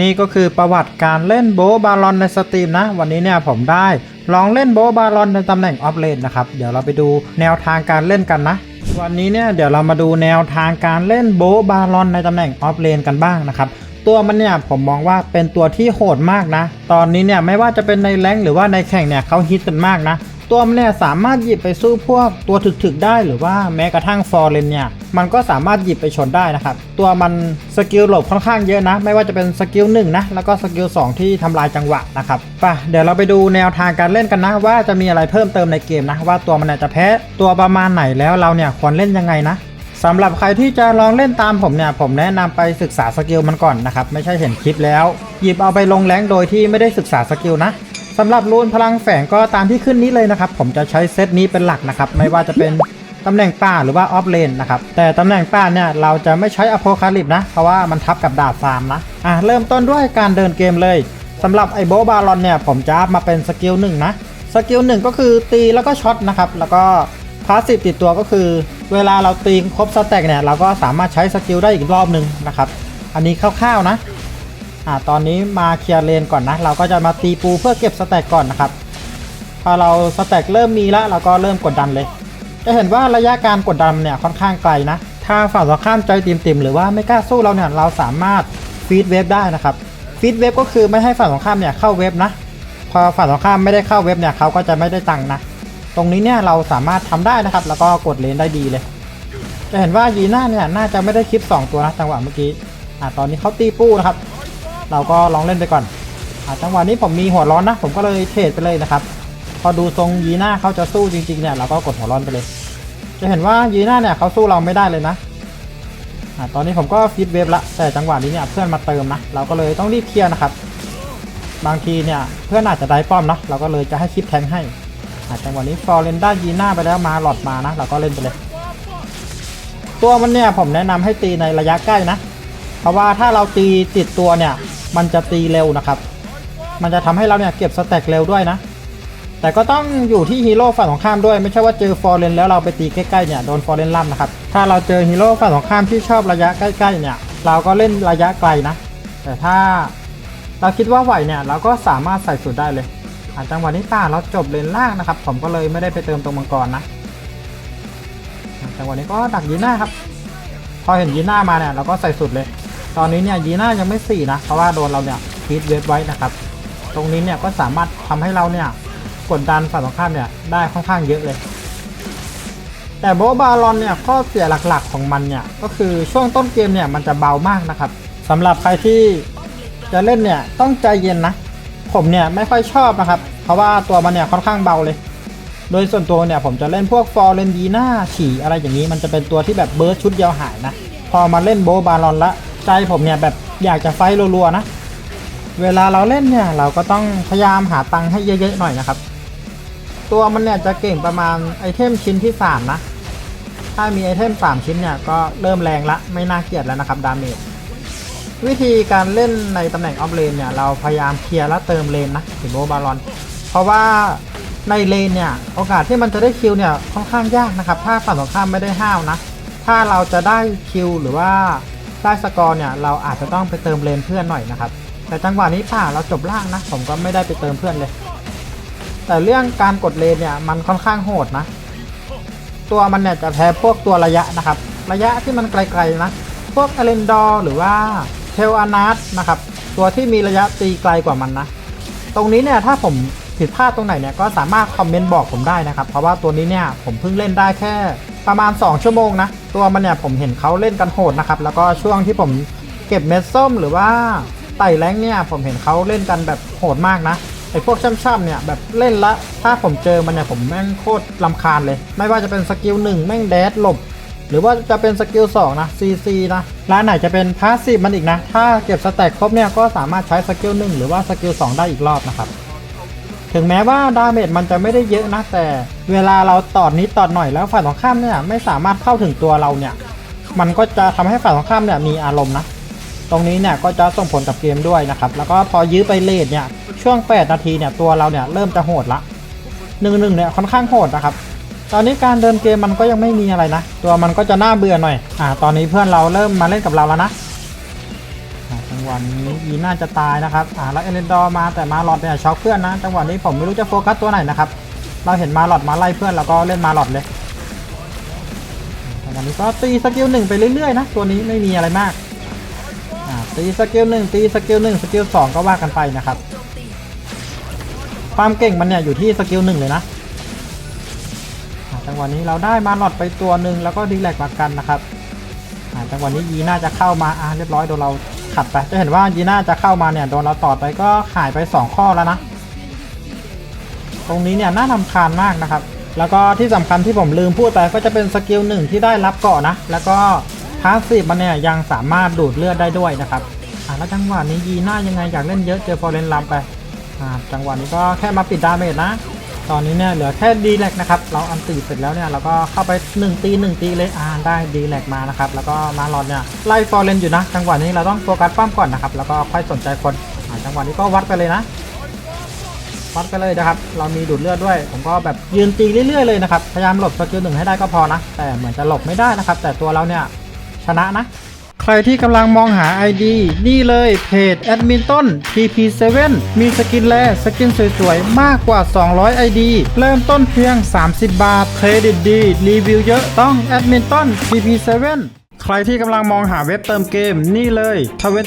นี่ก็คือประวัติการเล่นโบบาลอนในสตรีมนะ วันนี้เนี่ยผมได้ลองเล่นโบบาลอนในตำแหน่งออฟเลนนะครับ เดี๋ยวเราไปดูแนวทางการเล่นกันนะ วันนี้เนี่ยเดี๋ยวเรามาดูแนวทางการเล่นโบบาลอนในตำแหน่งออฟเลนกันบ้างนะครับตัวมันเนี่ยผมมองว่าเป็นตัวที่โหดมากนะ ตอนนี้เนี่ยไม่ว่าจะเป็นในแรงหรือว่าในแข่งเนี่ยเขาฮิตกันมากนะ ตัวมันเนี่ยสามารถหยิบไปสู้พวกตัวถึกๆได้หรือว่าแม้กระทั่งฟอร์เรนเนี่ยมันก็สามารถหยิบไปชนได้นะครับ ตัวมันสกิลหลบค่อนข้างเยอะนะ ไม่ว่าจะเป็นสกิลหนึ่งนะแล้วก็สกิล2ที่ทำลายจังหวะนะครับไป่ะเดี๋ยวเราไปดูแนวทางการเล่นกันนะ ว่าจะมีอะไรเพิ่มเติมในเกมนะ ว่าตัวมันเนี่ยจะแพ้ตัวประมาณไหนแล้วเราเนี่ยควรเล่นยังไงนะสำหรับใครที่จะลองเล่นตามผมเนี่ย ผมแนะนำไปศึกษาสกิลมันก่อนนะครับ ไม่ใช่เห็นคลิปแล้ว หยิบเอาไปลงแรงโดยที่ไม่ได้ศึกษาสกิลนะ สำหรับรูนพลังแฝงก็ตามที่ขึ้นนี้เลยนะครับ ผมจะใช้เซตนี้เป็นหลักนะครับ ไม่ว่าจะเป็นตำแหน่งป่าหรือว่าออฟเลนนะครับ แต่ตำแหน่งป่าเนี่ยเราจะไม่ใช้อโพคาลิปนะ เพราะว่ามันทับกับดาบฟาร์มนะ อะเริ่มต้นด้วยการเดินเกมเลยสำหรับไอโบบาลอนเนี่ยผมจะมาเป็นสกิลหนึ่งนะสกิลหนึ่งก็คือตีแล้วก็ช็อตนะครับ แล้วก็พาสซีฟติดตัวก็คือ เวลาเราตีครบสแต็กเนี่ยเราก็สามารถใช้สกิลได้อีกรอบหนึ่งนะครับ อันนี้คร่าวๆนะ อ่าตอนนี้มาเคลียร์เลนก่อนนะ เราก็จะมาตีปูเพื่อเก็บสแต็กก่อนนะครับ พอเราสแต็กเริ่มมีแล้วเราก็เริ่มกดดันเลย จะเห็นว่าระยะการกดดันเนี่ยค่อนข้างไกลนะ ถ้าฝั่งตรงข้ามใจติ่มๆหรือว่าไม่กล้าสู้เราเนี่ยเราสามารถฟีดเวฟได้นะครับ ฟีดเวฟก็คือไม่ให้ฝั่งตรงข้ามเนี่ยเข้าเวฟนะ พอฝั่งตรงข้ามไม่ได้เข้าเว็บเนี่ยเขาก็จะไม่ได้ตังค์นะ ตรงนี้เนี่ยเราสามารถทำได้นะครับ แล้วก็กดเลนได้ดีเลย จะเห็นว่ายีน่าเนี่ยน่าจะไม่ได้คลิป 2 ตัวนะจังหวะเมื่อกี้ อ่าตอนนี้เขาตีปูนะครับ เราก็ลองเล่นไปก่อนอจังหวะนี้ผมมีหัวร้อนนะ ผมก็เลยเทรดไปเลยนะครับ พอดูทรงยีน่าเขาจะสู้จริงๆเนี่ยเราก็กดหัวร้อนไปเลย จะเห็นว่ายีน่าเนี่ยเขาสู้เราไม่ได้เลยนะอตอนนี้ผมก็ฟีดเวฟละแต่จังหวะนี้เนี่ยเพื่อนมาเติมนะ เราก็เลยต้องรีบเคลียร์นะครับ บางทีเนี่ยเพื่อนอาจจะได้ป้อมนะเราก็เลยจะให้คลิปแทงให้จังหวะนี้ฟอร์เรนด้ายีน่าไปแล้วมาหลอดมานะ เราก็เล่นไปเลย ตัวมันเนี่ยผมแนะนำให้ตีในระยะใกล้นะ เพราะว่าถ้าเราตีติดตัวเนี่ย มันจะตีเร็วนะครับ มันจะทำให้เราเนี่ยเก็บสแต็กเร็วด้วยนะ แต่ก็ต้องอยู่ที่ฮีโร่ฝั่งของข้ามด้วย ไม่ใช่ว่าเจอฟอร์เรนแล้วเราไปตีใกล้ๆเนี่ยโดนฟอร์เรนล่ำนะครับ ถ้าเราเจอฮีโร่ฝั่งของข้ามที่ชอบระยะใกล้ๆเนี่ย เราก็เล่นระยะไกลนะ แต่ถ้าเราคิดว่าไหวเนี่ยเราก็สามารถใส่สุดได้เลยอะจังหวะนี้ป่าเราจบเลนล่างนะครับ ผมก็เลยไม่ได้ไปเติมตรงมังกรนะอะจังหวะนี้ก็ดักยีน่าครับ พอเห็นยีน่ามาเนี่ยเราก็ใส่สุดเลย ตอนนี้เนี่ยยีน่ายังไม่สี่นะเพราะว่าโดนเราเนี่ยฟีดเวฟไว้นะครับ ตรงนี้เนี่ยก็สามารถทำให้เราเนี่ยกดดันฝั่งตรงข้ามเนี่ยได้ค่อนข้างเยอะเลย แต่โบบาลอนเนี่ยข้อเสียหลักๆของมันเนี่ยก็คือช่วงต้นเกมเนี่ยมันจะเบามากนะครับสำหรับใครที่จะเล่นเนี่ยต้องใจเย็นนะ ผมเนี่ยไม่ค่อยชอบนะครับ เพราะว่าตัวมันเนี่ยค่อนข้างเบาเลย โดยส่วนตัวเนี่ยผมจะเล่นพวกฟอร์เรนดีน่าฉี่อะไรอย่างนี้มันจะเป็นตัวที่แบบเบิร์ดชุดเดียวหายนะ พอมาเล่นโบบาลอนละ ใจผมเนี่ยแบบอยากจะไฟรัวๆนะ เวลาเราเล่นเนี่ยเราก็ต้องพยายามหาตังค์ให้เยอะๆหน่อยนะครับ ตัวมันเนี่ยจะเก่งประมาณไอเทมชิ้นที่สามนะ ถ้ามีไอเทมสามชิ้นเนี่ยก็เริ่มแรงละไม่น่าเกลียดแล้วนะครับดาเมจวิธีการเล่นในตำแหน่งออฟเลนเนี่ยเราพยายามเคลียร์และเติมเลนนะถึงโบบาลอน เพราะว่าในเลนเนี่ยโอกาสที่มันจะได้คิวเนี่ยค่อนข้างยากนะครับ ถ้าฝั่งตรงข้ามไม่ได้ห้าวนะ ถ้าเราจะได้คิวหรือว่า ได้สกอร์เนี่ยเราอาจจะต้องไปเติมเลนเพื่อนหน่อยนะครับ แต่จังหวะนี้ป่าเราจบล่างนะ ผมก็ไม่ได้ไปเติมเพื่อนเลย แต่เรื่องการกดเลนเนี่ยมันค่อนข้างโหดนะ ตัวมันเนี่ยจะแพ้พวกตัวระยะนะครับ ระยะที่มันไกลๆนะ พวกเอเลนดอร์หรือว่าเทลอานาสนะครับ ตัวที่มีระยะตีไกลกว่ามันนะ ตรงนี้เนี่ยถ้าผม ผิดพลาดตรงไหนเนี่ยก็สามารถคอมเมนต์บอกผมได้นะครับ เพราะว่าตัวนี้เนี่ยผมเพิ่งเล่นได้แค่ประมาณ 2 ชั่วโมงนะ ตัวมันเนี่ยผมเห็นเขาเล่นกันโหดนะครับ แล้วก็ช่วงที่ผมเก็บเม็ดส้มหรือว่าไต่แรงเนี่ยผมเห็นเขาเล่นกันแบบโหดมากนะไอพวกช่ำๆเนี่ยแบบเล่นละถ้าผมเจอมันเนี่ยผมแม่งโคตรลำคาญเลย ไม่ว่าจะเป็นสกิลหนึ่งแม่งแดดหลบ หรือว่าจะเป็นสกิล2นะ CC นะร้านไหนจะเป็นพาสซีฟมันอีกนะ ถ้าเก็บสแต็กครบเนี่ยก็สามารถใช้สกิล1หรือว่าสกิล2ได้อีกรอบนะครับ ถึงแม้ว่าดาเมจมันจะไม่ได้เยอะนะแต่ เวลาเราตอดนิดตอดหน่อยแล้วฝ่ายตรงข้ามเนี่ยไม่สามารถเข้าถึงตัวเราเนี่ย มันก็จะทำให้ฝ่ายตรงข้ามเนี่ยมีอารมณ์นะ ตรงนี้เนี่ยก็จะส่งผลกับเกมด้วยนะครับ แล้วก็พอยื้อไปเลทเนี่ยช่วง 8 นาทีเนี่ยตัวเราเนี่ยเริ่มจะโหดละหนึ่งหนึ่งเนี่ยค่อนข้างโหดนะครับ ตอนนี้การเดินเกมมันก็ยังไม่มีอะไรนะ ตัวมันก็จะน่าเบื่อหน่อยอ่าตอนนี้เพื่อนเราเริ่มมาเล่นกับเราแล้วนะ งหวะนี้ยีน่าจะตายนะครับอ่าแล้วเอเลนดอร์มาแต่มาหลอดเนี่ยช็อกเพื่อนนะจังหวะนี้ผมไม่รู้จะโฟกัสตัวไหนนะครับเราเห็นมาหลอดมาไล่เพื่อนเราก็เล่นมาหลอดเลยจังหวะนี้ก็ตีสกิลหนึ่งไปเรื่อยๆนะตัวนี้ไม่มีอะไรมากอ่าตีสกิลหนึ่งตีสกิลหนึ่งสกิลสองก็ว่ากันไปนะครับความเก่งมันเนี่ยอยู่ที่สกิลหนึ่งเลยนะอ่าจังหวะนี้เราได้มาหลอดไปตัวหนึ่งแล้วก็ดีแลกมากันนะครับอ่าจังหวะนี้ยีน่าจะเข้ามาอ่าเรียบร้อยโดนเรา ขัดไป จะเห็นว่ายีน่าจะเข้ามาเนี่ยโดนเราต่อไปก็หายไป 2 ข้อแล้วนะ ตรงนี้เนี่ยน่าทำคาญมากนะครับ แล้วก็ที่สำคัญที่ผมลืมพูดไปก็จะเป็นสกิลหนึ่งที่ได้รับเกาะนะ แล้วก็พาสซีฟมันเนี่ยยังสามารถดูดเลือดได้ด้วยนะครับอ่าแล้วจังหวะนี้ยีน่ายังไงอยากเล่นเยอะเจอฟอร์เรนลัมไปอ่าจังหวะนี้ก็แค่มาปิดดาเมจนะ ตอนนี้เนี่ยเหลือแค่ดีแลกนะครับ เราอันตีเสร็จแล้วเนี่ยเราก็เข้าไป 1 ตี 1 ตีเลยอ่าได้ดีแลกมานะครับ แล้วก็มาหลอนเนี่ยไล่ฟอร์เรนอยู่นะ จังหวะนี้เราต้องโฟกัสป้อมก่อนนะครับ แล้วก็ค่อยสนใจคนอ่าจังหวะนี้ก็วัดไปเลยนะวัดไปเลยนะครับ เรามีดูดเลือดด้วย ผมก็แบบยืนตีเรื่อยๆเลยนะครับ พยายามหลบสกิลหนึ่งให้ได้ก็พอนะ แต่เหมือนจะหลบไม่ได้นะครับ แต่ตัวเราเนี่ยชนะนะ ใครที่กำลังมองหา ID นี่เลยเพจแอดมินต้น TP7 มีสกินแลสกินสวยๆ มากกว่า 200 ID เริ่มต้นเพียง 30 บาท เครดิตดี รีวิวเยอะต้องแอดมินต้น TP7 ใครที่กำลังมองหาเว็บเติมเกมนี่เลย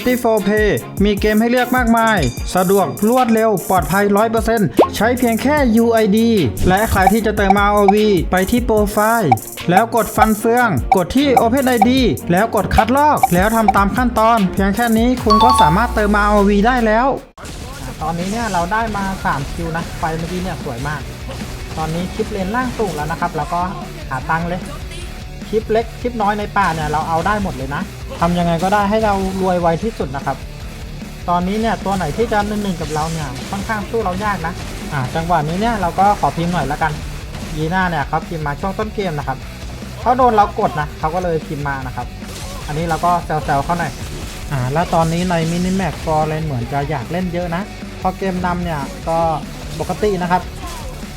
24play มีเกมให้เลือกมากมาย สะดวกรวดเร็วปลอดภัย 100%ใช้เพียงแค่ UID และใครที่จะเติม ROV ไปที่โปรไฟล์แล้วกดฟันเฟือง กดที่ Open ID แล้วกดคัดลอก แล้วทำตามขั้นตอน เพียงแค่นี้คุณก็สามารถเติม ROV ได้แล้ว ตอนนี้เนี่ยเราได้มา3คิวนะไฟเมื่อกี้เนี่ยสวยมาก ตอนนี้คลิปเลนล่างสูงแล้วนะครับ แล้วก็หาตังค์เลย คลิปเล็กคลิปน้อยในป่าเนี่ยเราเอาได้หมดเลยนะทำยังไงก็ได้ให้เรารวยไวที่สุดนะครับ ตอนนี้เนี่ยตัวไหนที่จะหนึ่งกับเราเนี่ยค่อนข้างสู้เรายากนะอ่าจังหวะนี้เนี่ยเราก็ขอพิมพ์หน่อยละกันยีน่าเนี่ยเขาพิมพ์มาช่วงต้นเกมนะครับเขาโดนเรากดนะเขาก็เลยพิมพ์มานะครับ อันนี้เราก็แซวๆเขาหน่อยอ่าแล้วตอนนี้ในมินิแม็กฟอร์เรนเหมือนจะอยากเล่นเยอะนะพอเกมนำเนี่ยก็ปกตินะครับ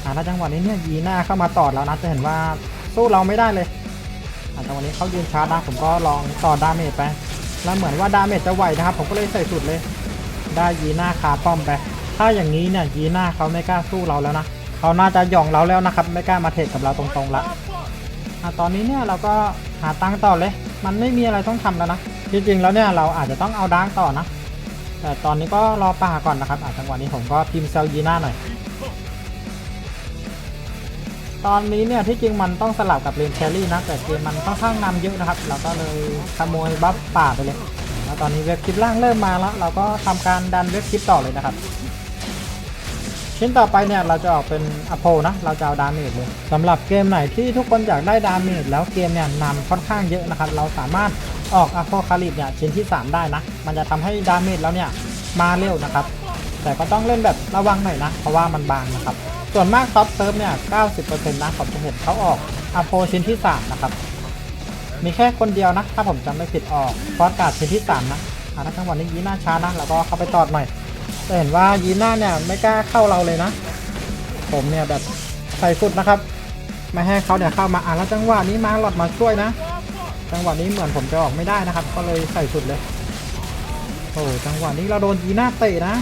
อ่าแล้วจังหวะนี้เนี่ยยีน่าเข้ามาตอดแล้วนะจะเห็นว่าสู้เราไม่ได้เลย อ่าจังวะนี้เขายืนชาร์จนะผมก็ลองต่อดาเมจไป แล้วเหมือนว่าดาเมจจะไหวนะครับ ผมก็เลยใส่สุดเลย ได้ยีน่าคาป้อมไป ถ้าอย่างนี้เนี่ยยีน่าเขาไม่กล้าสู้เราแล้วนะเขาน่าจะหย่องเราแล้วนะครับ ไม่กล้ามาเทรดกับเราตรงๆละอะตอนนี้เนี่ยเราก็หาตังต่อเลย มันไม่มีอะไรต้องทำแล้วนะจริงๆแล้วเนี่ยเราอาจจะต้องเอาดาร์กต่อนะ แต่ตอนนี้ก็รอป่าก่อนนะครับอะจังหวะนี้ผมก็พิมพ์เซลยีน่าหน่อย ตอนนี้เนี่ยที่จริงมันต้องสลับกับเลนแครี่นะแต่เกมมันค่อนข้างนำเยอะนะครับเราก็เลยขโมยบัฟป่าไปเลยแล้วตอนนี้เว็บคลิปล่างเริ่มมาแล้ว เราก็ทำการดันเว็บคลิปต่อเลยนะครับ ชิ้นต่อไปเนี่ยเราจะออกเป็นอโพนะเราจะเอาดาเมจเลยสำหรับเกมไหนที่ทุกคนอยากได้ดาเมจแล้วเกมเนี่ยนำค่อนข้างเยอะนะครับ เราสามารถออกอโพคาลิปเนี่ยชิ้นที่ 3 ได้นะมันจะทำให้ดาเมจแล้วเนี่ยมาเร็วนะครับ แต่ก็ต้องเล่นแบบระวังหน่อยนะ เพราะว่ามันบางนะครับ ส่วนมากท็อปเซิร์ฟเนี่ย 90%นะผมจะเห็นเขาออกอโพชิ้นที่ 3 นะครับ มีแค่คนเดียวนะ ถ้าผมจำไม่ผิดออกฟอสการ์ดชิ้นที่ 3 นะอ่าถ้าจังหวะนี้ยีน่าช้านะ แล้วก็เข้าไปตอดหน่อยจะเห็นว่ายีน่าเนี่ยไม่กล้าเข้าเราเลยนะ ผมเนี่ยแบบใส่สุดนะครับ ไม่ให้เขาเนี่ยเข้ามาอ่าแล้วจังหวะนี้มาหลอดมาช่วยนะ จังหวะนี้เหมือนผมจะออกไม่ได้นะครับ ก็เลยใส่สุดเลย โอ้จังหวะนี้เราโดนยีน่าเตะนะ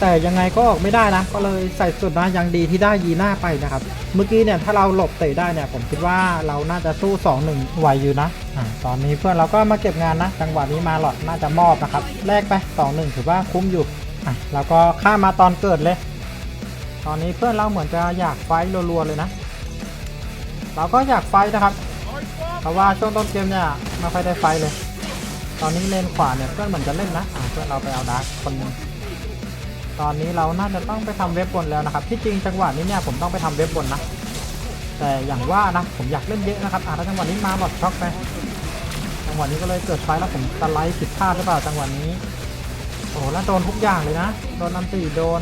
แต่ยังไงก็ออกไม่ได้นะ ก็เลยใส่สุดนะยังดีที่ได้ยีหน่าไปนะครับ เมื่อกี้เนี่ยถ้าเราหลบเตะได้เนี่ยผมคิดว่าเราน่าจะสู้ 2-1ไหวอยู่นะอ่าตอนนี้เพื่อนเราก็มาเก็บงานนะ จังหวะนี้มาหลอดน่าจะมอบนะครับแลกไป 2-1 ถือว่าคุ้มอยู่อะเราก็ข้ามมาตอนเกิดเลย ตอนนี้เพื่อนเราเหมือนจะอยากไฟท์รัวๆเลยนะ เราก็อยากไฟนะครับ เพราะว่าช่วงต้นเกมเนี่ยไม่ค่อยได้ไฟเลย ตอนนี้เลนขวาเนี่ยเพื่อนเหมือนจะเล่นนะอ่าเพื่อนเราไปเอาดาร์กคนหนึง ตอนนี้เราน่าจะต้องไปทำเว็บบนแล้วนะครับ ที่จริงจังหวะนี้เนี่ยผมต้องไปทำเว็บบนนะ แต่อย่างว่านะผมอยากเล่นเยอะนะครับอ่าจังหวะนี้มาหมดช็อกไปจังหวะนี้ก็เลยเกิดไฟแล้วผมสไลด์ผิดพลาดหรือเปล่าจังหวะนี้ โอ้แล้วโดนทุกอย่างเลยนะ โดนอันตีโดน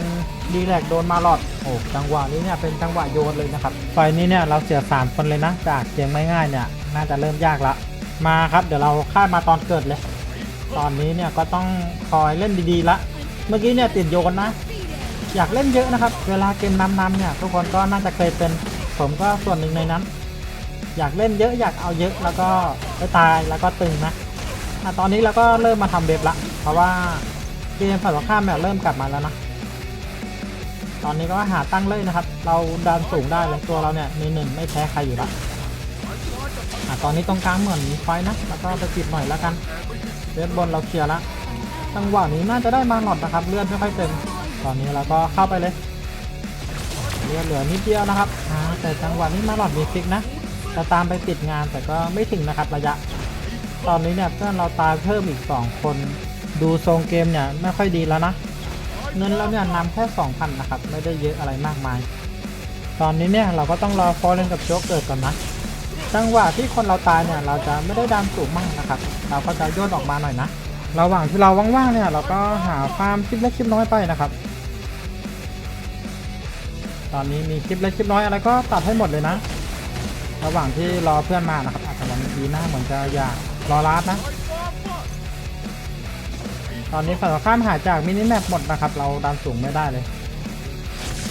ดีแลกโดนมาหลอด โอ้จังหวะนี้เนี่ยเป็นจังหวะโยนเลยนะครับ ไฟนี้เนี่ยเราเสียสามคนเลยนะ จากเกมไม่ง่ายเนี่ยน่าจะเริ่มยากละ มาครับเดี๋ยวเราคามาตอนเกิดเลย ตอนนี้เนี่ยก็ต้องคอยเล่นดีๆละ เมื่อกี้เนี่ยติดโยนนะ อยากเล่นเยอะนะครับ เวลาเกมนำๆเนี่ยทุกคนก็น่าจะเคยเป็นผมก็ส่วนหนึ่งในนั้น อยากเล่นเยอะอยากเอาเยอะแล้วก็ไปตายแล้วก็ตึงนะอะตอนนี้เราก็เริ่มมาทำเว็บละ เพราะว่าเกมฝั่งตรงข้ามเนี่ยเริ่มกลับมาแล้วนะ ตอนนี้ก็หาตั้งเลยนะครับ เราดันสูงได้เลยตัวเราเนี่ยมีหนึ่งไม่แพ้ใครอยู่ละตอนนี้ตรงกลางเหมือนมีไฟนะ แล้วก็ไปปิดหน่อยแล้วกันเวทบนเราเคลียร์ละ จังหวะนี้น่าจะได้มาหลอดนะครับ เลื่อนไม่ค่อยเต็ม ตอนนี้เราก็เข้าไปเลยเลือดเหลือนิดเดียวนะครับแต่จังหวะนี้มาหลอดมีฟิกนะจะตามไปปิดงานแต่ก็ไม่ถึงนะครับระยะ ตอนนี้เนี่ยเพื่อนเราตายเพิ่มอีก 2 คน ดูทรงเกมเนี่ยไม่ค่อยดีแล้วนะ เงินเราเนี่ยนำแค่ 2,000 นะครับ ไม่ได้เยอะอะไรมากมาย ตอนนี้เนี่ยเราก็ต้องรอฟอร์เรนกับโจ๊กเกิดก่อนนะจังหวะที่คนเราตายเนี่ยเราจะไม่ได้ดันสูงมากนะครับ เราก็จะโยนออกมาหน่อยนะ ระหว่างที่เราว่างๆเนี่ยเราก็หาฟาร์มคลิปเล็กคลิปน้อยไปนะครับ ตอนนี้มีคลิปเล็กคลิปน้อยอะไรก็ตัดให้หมดเลยนะ ระหว่างที่รอเพื่อนมานะครับอาจจะวันดีหน้าเหมือนจะอยากรอรัดนะ ตอนนี้ฝั่งตรงข้ามหายจากมินิแมปหมดนะครับ เราดันสูงไม่ได้เลย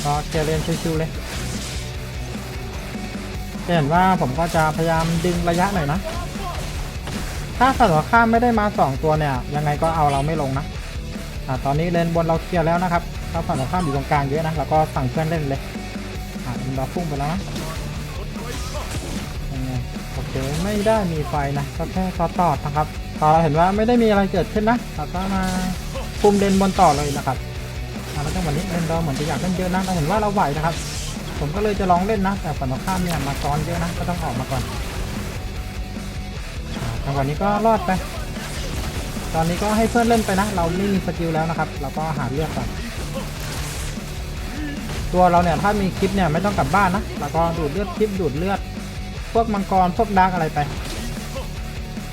ก็เจเรียนชิวๆเลยจะเห็นว่าผมก็จะพยายามดึงระยะหน่อยนะ ถ้าฝั่งตรงข้ามไม่ได้มา 2 ตัวเนี่ย ยังไงก็เอาเราไม่ลงนะอ่าตอนนี้เลนบนเราเคลียร์แล้วนะครับถ้าฝั่งตรงข้ามอยู่ตรงกลางเยอะนะแล้วก็สั่งเพื่อนเล่นเลยอ่าเราพุ่งไปแล้วนะยังไงโอเคไม่ได้มีไฟนะก็แค่ซอตอดนะครับพอเราเห็นว่าไม่ได้มีอะไรเกิดขึ้นนะเราก็มาคุมเลนบนต่อเลยนะครับอ่าแล้วจังหวะนี้เลนเราเหมือนจะอยากเล่นเยอะนะเราเห็นว่าเราไหวนะครับ ผมก็เลยจะลองเล่นนะ แต่ฝั่งตรงข้ามเนี่ยมาซ้อนเยอะนะก็ต้องออกมาก่อน จังหวะนี้ก็รอดไป ตอนนี้ก็ให้เพื่อนเล่นไปนะ เราไม่มีสกิลแล้วนะครับ เราก็หาเลือดก่อน ตัวเราเนี่ยถ้ามีคลิปเนี่ยไม่ต้องกลับบ้านนะ แล้วก็ดูดเลือดคลิปดูดเลือด พวกมังกรพวกดาร์กอะไรไป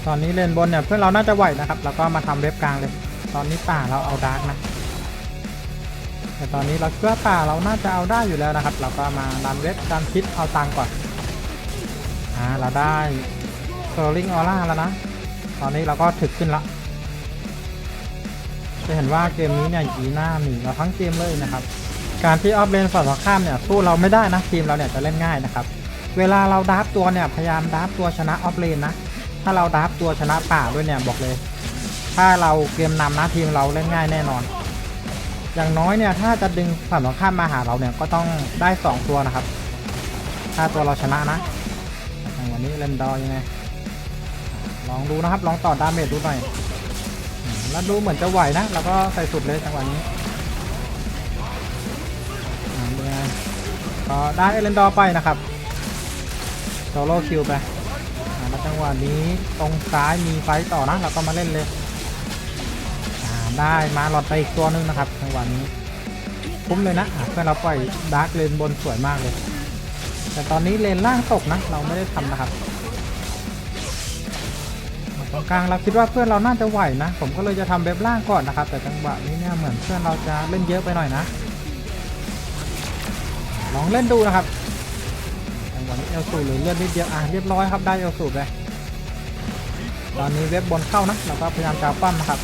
ตอนนี้เลนบนเนี่ยเพื่อนเราน่าจะไหวนะครับ แล้วก็มาทำเว็บกลางเลย ตอนนี้ป่าเราเอาดาร์กนะ แต่ตอนนี้เราคิดว่าป่าเราน่าจะเอาได้อยู่แล้วนะครับ เราก็มาดันเว็บดันคิดเอาตังก่อน อ่าเราได้ โซลิงออร่าแล้วนะ ตอนนี้เราก็ถึกขึ้นละ จะเห็นว่าเกมนี้เนี่ยยีหน้าหนีเราทั้งเกมเลยนะครับ การที่ออฟเลนฝั่งตรงข้ามเนี่ยสู้เราไม่ได้นะทีมเราเนี่ยจะเล่นง่ายนะครับ เวลาเราดับตัวเนี่ยพยายามดับตัวชนะออฟเลนนะ ถ้าเราดับตัวชนะป่าด้วยเนี่ยบอกเลย ถ้าเราเกมนำนะทีมเราเล่นง่ายแน่นอน อย่างน้อยเนี่ยถ้าจะดึงฝั่งตรงข้ามมาหาเราเนี่ยก็ต้องได้ 2 ตัวนะครับ ถ้าตัวเราชนะนะอย่างวันนี้เล่นดอยังไง ลองดูนะครับ ลองต่อดาเมจดูหน่อยแล้วดูเหมือนจะไหวนะ แล้วก็ใส่สุดเลยจังหวะนี้เป็นไงก็ได้เอเลนดอร์ไปนะครับโซโล่คิวไปอ่าแล้วจังหวะนี้ตรงซ้ายมีไฟต่อนะเราก็มาเล่นเลยได้มาหลอดไปอีกตัวหนึงนะครับจังหวะนี้คุ้มเลยนะอะเพื่อนเราปล่อยดาร์กเลนบนสวยมากเลย แต่ตอนนี้เลนล่างตกนะ เราไม่ได้ทำนะครับ ตรงกลางเราคิดว่าเพื่อนเราน่าจะไหวนะ ผมก็เลยจะทำเว็บล่างก่อนนะครับ แต่จังหวะนี้เนี่ยเหมือนเพื่อนเราจะเล่นเยอะไปหน่อยนะ ลองเล่นดูนะครับจังหวะนี้เอลสูหรือเลือดนิดเดียวอะเรียบร้อยครับได้เอลสูไปตอนนี้เว็บบนเข้านะเราก็พยายามจะปั้มนะครับ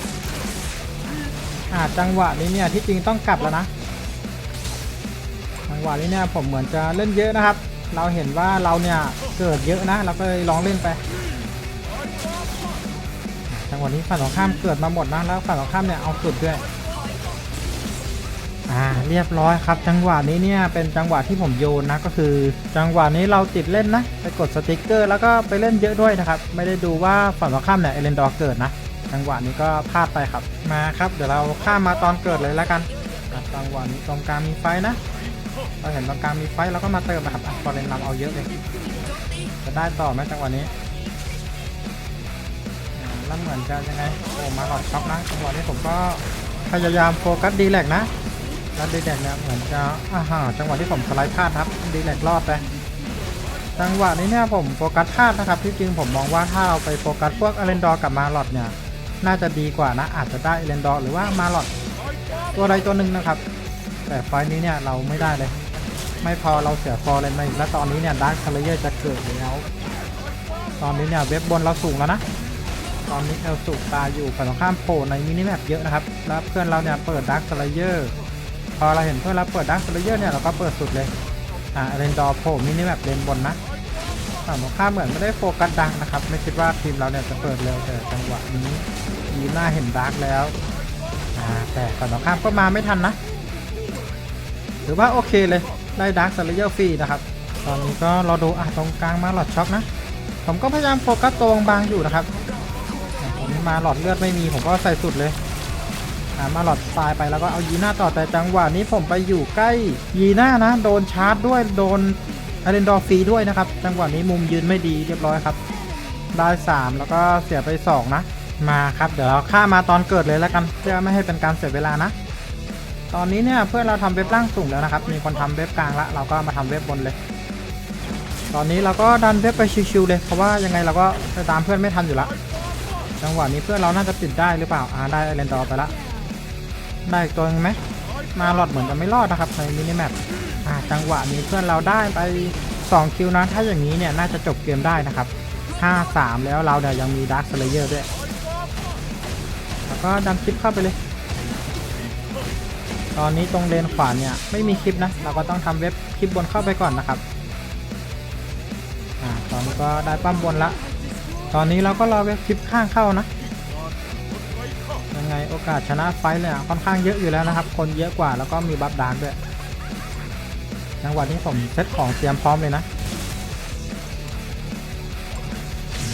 อ่าจังหวะนี้เนี่ยที่จริงต้องกลับแล้วนะจังหวะนี้เนี่ยผมเหมือนจะเล่นเยอะนะครับ เราเห็นว่าเราเนี่ยเกิดเยอะนะเราก็เลยลองเล่นไป จังหวะนี้ฝั่งตรงข้ามเกิดมาหมดนะแล้วฝั่งตรงข้ามเนี่ยเอาสุดด้วยอ่าเรียบร้อยครับ จังหวะนี้เนี่ยเป็นจังหวะที่ผมโยนนะก็คือ จังหวะนี้เราติดเล่นนะไปกดสติกเกอร์ แล้วก็ไปเล่นเยอะด้วยนะครับ ไม่ได้ดูว่าฝั่งตรงข้ามเนี่ยเอเลนดอร์เกิดนะจังหวะนี้ก็พลาดไปครับมาครับ เดี๋ยวเราข้ามมาตอนเกิดเลยแล้วกันจังหวะนี้ตรงกลางมีไฟนะเราเห็นตรงกลางมีไฟเราก็มาเติมนะครับอะฟอร์เรนนำเอาเยอะเลยจะได้ต่อไหมจังหวะนี้ แล้วเหมือนจะยังไงโอ้มาหลอดช็อปนะจังหวะนี้ผมก็พยายามโฟกัสดีแลกนะแล้วดีแลกเนี่ยเหมือนจะอ่าฮะจังหวะที่ผมสไลด์พลาดครับดีแลกรอดไปจังหวะนี้เนี่ยผมโฟกัสพลาดนะครับที่จริงผมมองว่าถ้าเราไปโฟกัสพวกอเลนดอร์กับมาหลอดเนี่ยน่าจะดีกว่านะอาจจะได้อเลนดอร์หรือว่ามาหลอดตัวใดตัวหนึ่งนะครับ แต่ไฟล์นี้เนี่ยเราไม่ได้เลย ไม่พอเราเสียฟอร์เรนมาอีกแล้วตอนนี้เนี่ยดาร์คคาร์เยอร์จะเกิดแล้วตอนนี้เนี่ยเว็บบนเราสูงแล้วนะ ตอนนี้เอลสุตายอยู่ฝั่งตรงข้ามโผล่ในมินิแมปเยอะนะครับ แล้วเพื่อนเราเนี่ยเปิดดักสไลเยอร์ พอเราเห็นเพื่อนเราเปิดดักสไลเยอร์เนี่ยเราก็เปิดสุดเลย อ่าเรนดอร์โผล่มินิแมปเลนบนนะฝั่งตรงข้ามเหมือนไม่ได้โฟกัสดังนะครับ ไม่คิดว่าทีมเราเนี่ยจะเปิดเร็วแต่จังหวะนี้ยีน่าเห็นดาร์กแล้ว อ่าแต่ฝั่งตรงข้ามก็มาไม่ทันนะถือว่าโอเคเลยได้ดาร์กสเลเยอร์ฟรีนะครับตอนนี้ก็รอดูอะตรงกลางมาหลอดช็อกนะ ผมก็พยายามโฟกัสตรงบางอยู่นะครับ มาหลอดเลือดไม่มีผมก็ใส่สุดเลยามาหลอดตายไปแล้วก็เอายีน่าต่อแต่จังหวะนี้ผมไปอยู่ใกล้ยีน่านะ โดนชาร์จด้วยโดนอาเรนดอร์ฟรีด้วยนะครับ จังหวะนี้มุมยืนไม่ดีเรียบร้อยครับ ได้ 3 แล้วก็เสียไป 2 นะ มาครับเดี๋ยวเราฆ่ามาตอนเกิดเลยแล้วกันเพื่อไม่ให้เป็นการเสียเวลานะ ตอนนี้เนี่ยเพื่อนเราทำเว็บล่างสูงแล้วนะครับ มีคนทำเว็บกลางละเราก็มาทำเว็บบนเลย ตอนนี้เราก็ดันเว็บไปชิวๆเลยเพราะว่ายังไงเราก็ไปตามเพื่อนไม่ทันอยู่ละ จังหวะนี้เพื่อนเราน่าจะปิดได้หรือเปล่าอ่าได้เรนดอร์ไปละได้อีกตัวนึงไหมมาหลอดเหมือนจะไม่รอดนะครับในมินิแมปอ่าจังหวะนี้เพื่อนเราได้ไป 2 คิวนะถ้าอย่างนี้เนี่ยน่าจะจบเกมได้นะครับ 5-3 แล้วเราเนี่ยยังมีดาร์คสเลเยอร์ด้วยแล้วก็ดันคลิปเข้าไปเลย ตอนนี้ตรงเลนขวาเนี่ยไม่มีคลิปนะ เราก็ต้องทำเว็บคลิปบนเข้าไปก่อนนะครับ อ่า ตอนนี้ก็ได้ปั้มบนละ ตอนนี้เราก็รอเว็บคลิปข้างเข้านะยังไงโอกาสชนะไฟท์เนี่ยค่อนข้างเยอะอยู่แล้วนะครับ คนเยอะกว่าแล้วก็มีบัฟดาร์กด้วยจังหวะนี้ผมเซตของเตรียมพร้อมเลยนะ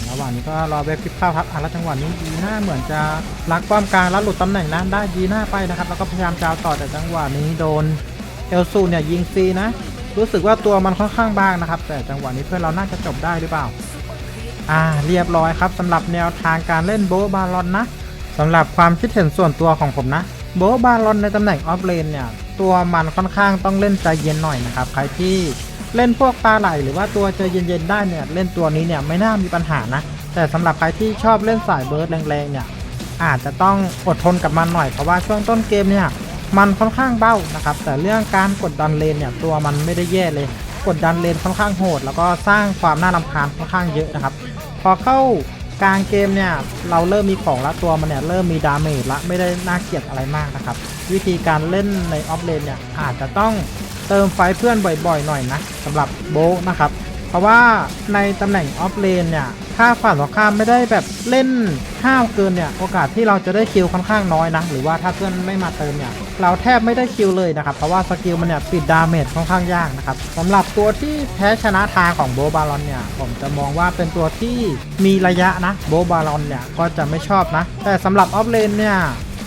ระหว่างนี้ก็รอเว็บคลิปเข้าครับอะแล้วจังหวะนี้ยีหน่าเหมือนจะลักป้อมกลางแล้วหลุดตำแหน่งนะได้ยีหน่าไปนะครับ แล้วก็พยายามจะเอาต่อแต่จังหวะนี้โดนเอลซูเนี่ยยิงฟรีนะ รู้สึกว่าตัวมันค่อนข้างบางนะครับ แต่จังหวะนี้เพื่อนเราน่าจะจบได้หรือเปล่า อ่าเรียบร้อยครับสำหรับแนวทางการเล่นโบบาลอนนะสำหรับความคิดเห็นส่วนตัวของผมนะ โบบาลอนในตำแหน่งออฟเลนเนี่ยตัวมันค่อนข้างต้องเล่นใจเย็นหน่อยนะครับใครที่เล่นพวกปลาไหลหรือว่าตัวใจเย็นๆได้เนี่ยเล่นตัวนี้เนี่ยไม่น่ามีปัญหานะ แต่สำหรับใครที่ชอบเล่นสายเบิร์ดแรงๆเนี่ยอาจจะต้องอดทนกับมันหน่อยเพราะว่าช่วงต้นเกมเนี่ยมันค่อนข้างเบ้านะครับแต่เรื่องการกดดันเลนเนี่ยตัวมันไม่ได้แย่เลย กดดันเลนค่อนข้างโหด แล้วก็สร้างความน่ารำคาญค่อนข้างเยอะนะครับ พอเข้ากลางเกมเนี่ยเราเริ่มมีของละตัวมันเนี่ยเริ่มมีดาเมจละไม่ได้น่าเกลียดอะไรมากนะครับ วิธีการเล่นในออฟเลนเนี่ยอาจจะต้องเติมไฟเพื่อนบ่อยๆ หน่อยนะสำหรับโบนะครับ เพราะว่าในตำแหน่งออฟเลนเนี่ย ถ้าฝ่ายตรงข้ามไม่ได้แบบเล่นห้าวเกินเนี่ยโอกาสที่เราจะได้คิวค่อนข้างน้อยนะ หรือว่าถ้าเพื่อนไม่มาเติมเนี่ยเราแทบไม่ได้คิวเลยนะครับ เพราะว่าสกิลมันเนี่ยปิดดาเมจค่อนข้างยากนะครับสำหรับตัวที่แพ้ชนะทางของโบบาลอนเนี่ยผมจะมองว่าเป็นตัวที่มีระยะนะโบบาลอนเนี่ยก็จะไม่ชอบนะ แต่สำหรับออฟเลนเนี่ย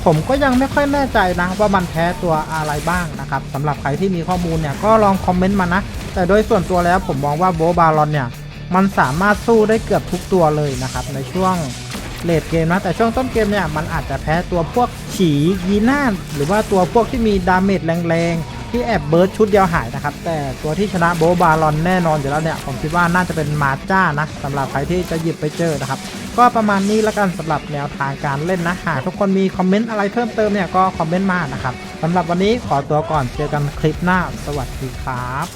ผมก็ยังไม่ค่อยแน่ใจนะว่ามันแพ้ตัวอะไรบ้างนะครับสำหรับใครที่มีข้อมูลเนี่ยก็ลองคอมเมนต์มานะ แต่โดยส่วนตัวแล้วผมมองว่าโบบาลอนเนี่ย มันสามารถสู้ได้เกือบทุกตัวเลยนะครับ ในช่วงเลดเกมนะ แต่ช่วงต้นเกมเนี่ยมันอาจจะแพ้ตัวพวกฉียีน่าหรือว่าตัวพวกที่มีดาเมจแรงๆ ที่แอบเบิร์ดชุดเดียวหายนะครับ แต่ตัวที่ชนะโบบาลอนแน่นอนอยู่แล้วเนี่ย ผมคิดว่าน่าจะเป็นมาจ้านะสำหรับใครที่จะหยิบไปเจอนะครับ ก็ประมาณนี้ล้วกันสำหรับแนวทางการเล่นนะหากทุกคนมีคอมเมนต์อะไรเพิ่มเติมเนี่ยก็คอมเมนต์มานะครับสำหรับวันนี้ขอตัวก่อนเจอกันคลิปหน้า สวัสดีครับ